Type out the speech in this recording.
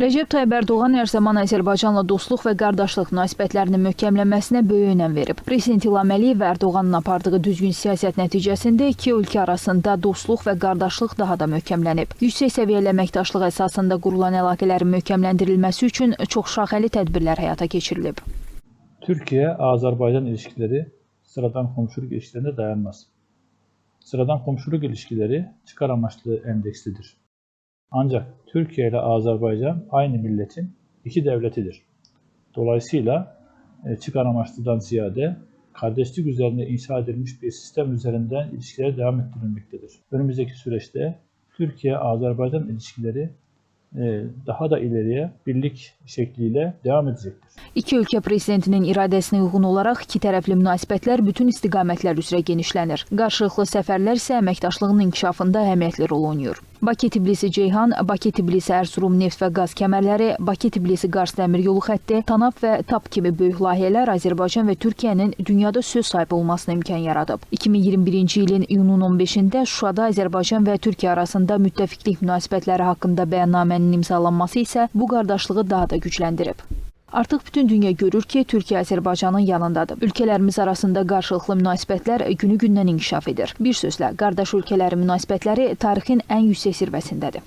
Recep Tayyip Erdoğan hər zaman Azərbaycanla dostluq və qardaşlıq münasibətlərinin möhkəmlənməsinə böyük önəm verib. Prezident İlham Əliyev və Erdoğanın apardığı düzgün siyasət nəticəsində iki ölkə arasında dostluq və qardaşlıq daha da möhkəmlənib. Yüksək səviyyəli əməkdaşlıq əsasında qurulan əlaqələrin möhkəmləndirilməsi üçün çoxşaxəli tədbirlər həyata keçirilib. Türkiye-Azerbaycan ilişkileri sıradan komşuluk ilişkilerinde dayanmaz. Sıradan komşuluk ilişkileri çıkar amaçlı endekslidir. Ancak Türkiye ile Azerbaycan aynı milletin iki devletidir. Dolayısıyla e, çıkar amaçlıdan ziyade kardeşlik üzerine inşa edilmiş bir sistem üzerinden ilişkiler devam ettirilmektedir. Önümüzdeki süreçte Türkiye-Azerbaycan ilişkileri e, daha da ileriye birlik şekliyle devam edecektir. İki ölkə prezidentinin iradəsinə uyğun olaraq iki tərəfli münasibətlər bütün istiqamətlər üzrə genişlənir. Qarşılıqlı səfərlər isə əməkdaşlığın inkişafında əhəmiyyətli rol oynayır. Bakı-Tbilisi-Ceyhan, Bakı-Tbilisi-Erzurum neft və qaz kəmərləri, Bakı-Tbilisi-Qars dəmir yolu xətti, TANAP və TAP kimi böyük layihələr Azərbaycan və Türkiyənin dünyada söz sahibi olmasına imkan yaradıb. 2021-ci ilin iyunun 15-də Şuşada Azərbaycan və Türkiyə arasında müttəfiqlik münasibətləri haqqında bəyannamənin imzalanması isə bu qardaşlığı daha da gücləndirib. Artıq bütün dünya görür ki, Türkiyə Azərbaycanın yanındadır. Ölkələrimiz arasında qarşılıqlı münasibətlər günü-gündən inkişaf edir. Bir sözlə, qardaş ölkələrin münasibətləri tarixin ən yüksək zirvəsindədir.